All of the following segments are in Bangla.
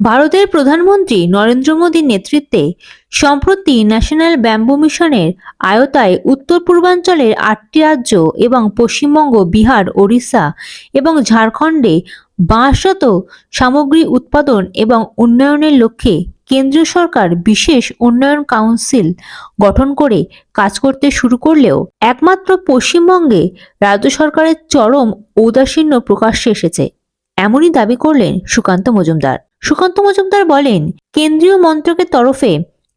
ভারতের প্রধানমন্ত্রী নরেন্দ্র মোদীর নেতৃত্বে সম্প্রতি ন্যাশনাল ব্যাম্বু মিশনের আয়তায় উত্তর পূর্বাঞ্চলের আটটি রাজ্য এবং পশ্চিমবঙ্গ, বিহার, ওড়িশা এবং ঝাড়খণ্ডে বাঁশজাত সামগ্রী উৎপাদন এবং উন্নয়নের লক্ষ্যে কেন্দ্রীয় সরকার বিশেষ উন্নয়ন কাউন্সিল গঠন করে কাজ করতে শুরু করলেও একমাত্র পশ্চিমবঙ্গে রাজ্য সরকারের চরম ঔদাসীন্য প্রকাশ্যে এসেছে। এমনই দাবি করলেন সুকান্ত মজুমদার। সুকান্ত মজুমদার বলেন, কেন্দ্রীয় মন্ত্রকের তরফে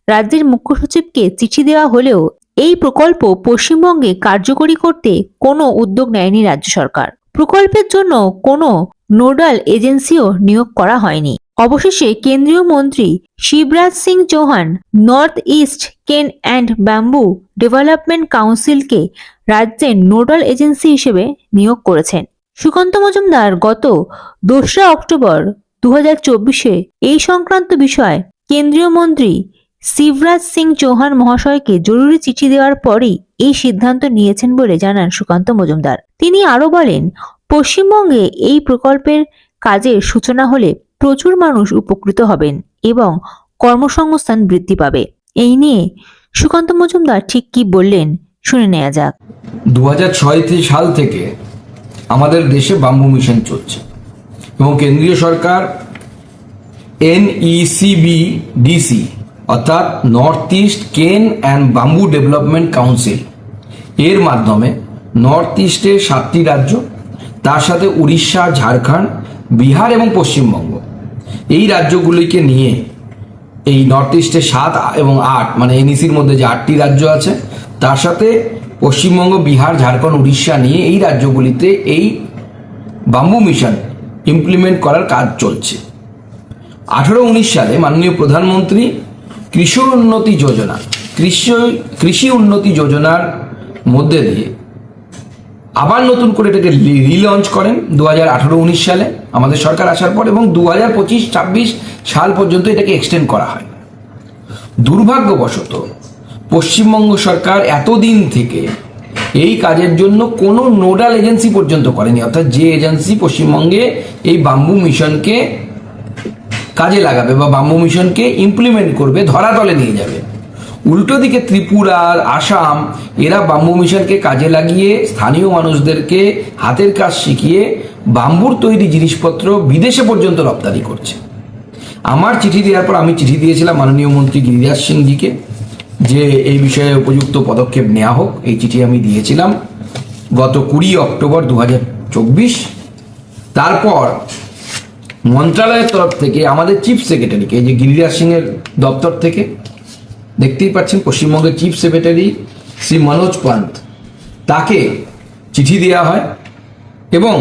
রাজ্যের মুখ্য সচিবকে চিঠি দেওয়া হলেও এই প্রকল্প পশ্চিমবঙ্গে কার্যকরী করতে কোনো উদ্যোগ নেয়নি রাজ্য সরকার। প্রকল্পের জন্য কোনো নোডাল এজেন্সিও নিয়োগ করা হয়নি। অবশেষে কেন্দ্রীয় মন্ত্রী Shivraj Singh Chouhan north east cane and bamboo development কাউন্সিলকে রাজ্যের নোডাল এজেন্সি হিসেবে নিয়োগ করেছেন। সুকান্ত মজুমদার গত দোসরা অক্টোবর দু চব্বিশে এই সংক্রান্ত বিষয়ে কেন্দ্রীয় মন্ত্রী শিবরাজ সিং চৌহান মহাশয়কে জরুরি চিঠি দেওয়ার পরেই এই সিদ্ধান্ত নিয়েছেন বলে জানান সুকান্ত মজুমদার। তিনি আরও বলেন, পশ্চিমবঙ্গে এই প্রকল্পের কাজের সূচনা হলে প্রচুর মানুষ উপকৃত হবেন এবং কর্মসংস্থান বৃদ্ধি পাবে। এই নিয়ে সুকান্ত মজুমদার ঠিক কি বললেন শুনে নেওয়া যাক। দু সাল থেকে আমাদের দেশে বাম্বু মিশন চলছে। এবং কেন্দ্রীয় সরকার এনইসিবি ডিসি অর্থাৎ north east cane and bamboo development council এর মাধ্যমে নর্থ ইস্টের সাতটি রাজ্য, তার সাথে উড়িষ্যা, ঝাড়খণ্ড, বিহার এবং পশ্চিমবঙ্গ। এই রাজ্যগুলিকে নিয়ে এই নর্থ ইস্টে সাত এবং আট মানে এনইসির মধ্যে যে আটটি রাজ্য আছে, তার সাথে পশ্চিমবঙ্গ, বিহার, ঝাড়খণ্ড, উড়িষ্যা নিয়ে এই রাজ্যগুলিতে এই বাম্বু মিশন ইমপ্লিমেন্ট করার কাজ চলছে। আঠারো উনিশ সালে মাননীয় প্রধানমন্ত্রী কৃষি উন্নতি যোজনা, কৃষি কৃষি উন্নতি যোজনার মধ্যে দিয়ে আবার নতুন করে এটাকে রিলঞ্চ করেন দু হাজার আঠারো উনিশ সালে আমাদের সরকার আসার পর এবং দু হাজার পঁচিশ ছাব্বিশ সাল পর্যন্ত এটাকে এক্সটেন্ড করা হয়। দুর্ভাগ্যবশত পশ্চিমবঙ্গ সরকার এতদিন থেকে এই কাজের জন্য কোনো নোডাল এজেন্সি পর্যন্ত করেনি। অর্থাৎ যে এজেন্সি পশ্চিমবঙ্গে এই বাম্বু মিশনকে কাজে লাগাবে বা বাম্বু মিশনকে ইমপ্লিমেন্ট করবে, ধরাতলে নিয়ে যাবে। উল্টো দিকে ত্রিপুরা আসাম, এরা বাম্বু মিশনকে কাজে লাগিয়ে স্থানীয় মানুষদেরকে হাতের কাজ শিখিয়ে বাম্বুর তৈরি জিনিসপত্র বিদেশে পর্যন্ত রপ্তানি করছে। আমার চিঠি দেওয়ার পর আমি চিঠি দিয়েছিলাম মাননীয় মন্ত্রী গিরিরাজ সিংজিকে। যে এই বিষয়ে উপযুক্ত পদক্ষেপ নেওয়া হোক, এই চিঠি আমি দিয়েছিলাম গত কুড়ি অক্টোবর দু হাজার চব্বিশ। তারপর মন্ত্রণালয়ের তরফ থেকে, আমাদের চিফ সেক্রেটারিকে যে গিরিরাজ সিংয়ের দপ্তর থেকে, দেখতেই পাচ্ছেন পশ্চিমবঙ্গের চিফ সেক্রেটারি শ্রী মনোজ পান্ত তাকে চিঠি দেওয়া হয় এবং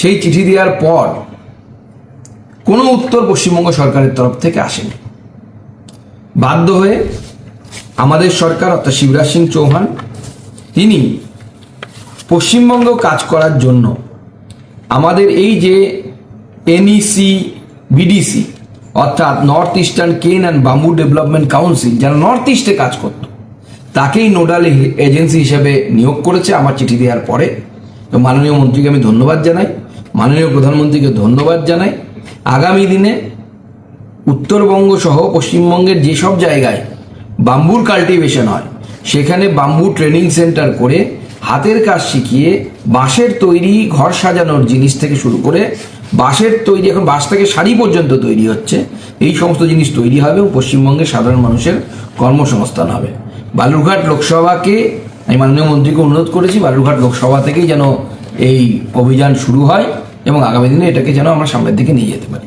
সেই চিঠি দেওয়ার পর কোনো উত্তর পশ্চিমবঙ্গ সরকারের তরফ থেকে আসেনি। বাধ্য হয়ে আমাদের সরকার, অর্থাৎ শিবরাজ সিং চৌহান, তিনি পশ্চিমবঙ্গ কাজ করার জন্য আমাদের এই যে এনইসি বিডিসি অর্থাৎ north eastern cane and bamboo development council যারা নর্থ ইস্টে কাজ করত, তাকেই নোডাল এজেন্সি হিসেবে নিয়োগ করেছে আমার চিঠি দেওয়ার পরে। তো মাননীয় মন্ত্রীকে আমি ধন্যবাদ জানাই, মাননীয় প্রধানমন্ত্রীকে ধন্যবাদ জানাই। আগামী দিনে উত্তরবঙ্গ সহ পশ্চিমবঙ্গের যেসব জায়গায় বাম্বুর কাল্টিভেশন হয়। সেখানে বাম্বু ট্রেনিং সেন্টার করে হাতের কাজ শিখিয়ে বাঁশের তৈরি, ঘর সাজানোর জিনিস থেকে শুরু করে বাঁশের তৈরি, এখন বাঁশ থেকে শাড়ি পর্যন্ত তৈরি হচ্ছে। এই সমস্ত জিনিস তৈরি হবে এবং পশ্চিমবঙ্গের সাধারণ মানুষের কর্মসংস্থান হবে। বালুরঘাট লোকসভাকে আমি মাননীয় মন্ত্রীকে অনুরোধ করেছি, বালুরঘাট লোকসভা থেকেই যেন এই অভিযান শুরু হয় এবং আগামী দিনে এটাকে যেন আমরা সামনের দিকে নিয়ে যেতে পারি।